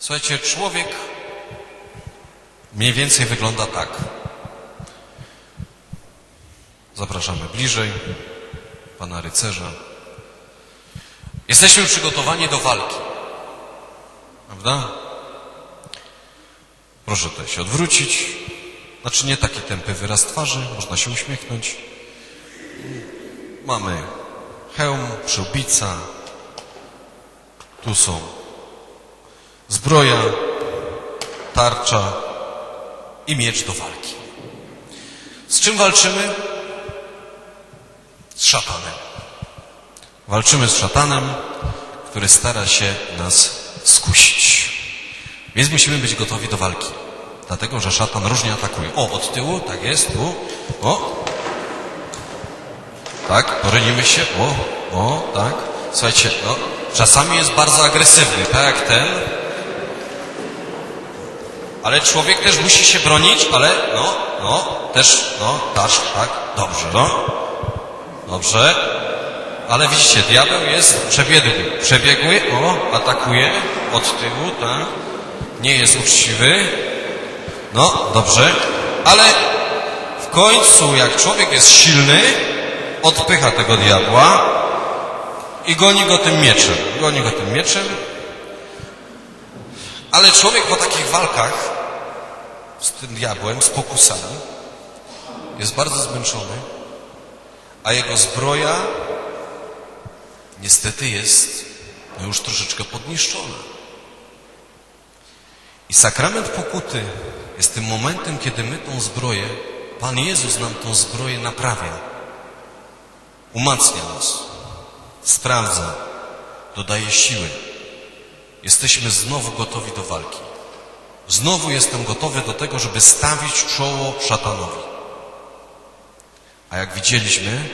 Słuchajcie, człowiek mniej więcej wygląda tak. Zapraszamy bliżej pana rycerza. Jesteśmy przygotowani do walki. Prawda? Proszę tutaj się odwrócić. Znaczy nie taki tępy wyraz twarzy, można się uśmiechnąć. Mamy hełm, przyłbica. Tu są zbroja, tarcza i miecz do walki. Z czym walczymy? Z szatanem. Walczymy z szatanem, który stara się nas skusić. Więc musimy być gotowi do walki. Dlatego, że szatan różnie atakuje. O, od tyłu, tak jest, tu, o. Tak, porynimy się, o, o, tak. Słuchajcie, no, czasami jest bardzo agresywny, tak jak ten. Ale człowiek też musi się bronić, ale no, no, też, no, tak, tak, dobrze, no. Dobrze. Ale widzicie, diabeł jest przebiegły. Przebiegły, o, atakuje od tyłu, tak. Nie jest uczciwy. No, dobrze. Ale w końcu, jak człowiek jest silny, odpycha tego diabła i goni go tym mieczem. Goni go tym mieczem. Ale człowiek po takich walkach z tym diabłem, z pokusami, jest bardzo zmęczony, a jego zbroja niestety jest no już troszeczkę podniszczona. I sakrament pokuty jest tym momentem, kiedy my tą zbroję, Pan Jezus nam tą zbroję naprawia. Umacnia nas, sprawdza, dodaje siły. Jesteśmy znowu gotowi do walki. Znowu jestem gotowy do tego, żeby stawić czoło szatanowi. A jak widzieliśmy,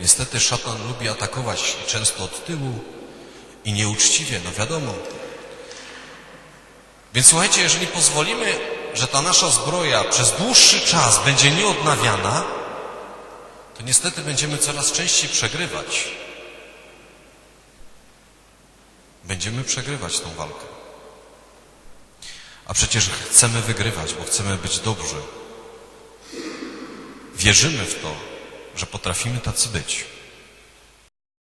niestety szatan lubi atakować i często od tyłu i nieuczciwie, no wiadomo. Więc słuchajcie, jeżeli pozwolimy, że ta nasza zbroja przez dłuższy czas będzie nieodnawiana, to niestety będziemy coraz częściej przegrywać. Będziemy przegrywać tą walkę. A przecież chcemy wygrywać, bo chcemy być dobrzy. Wierzymy w to, że potrafimy tacy być.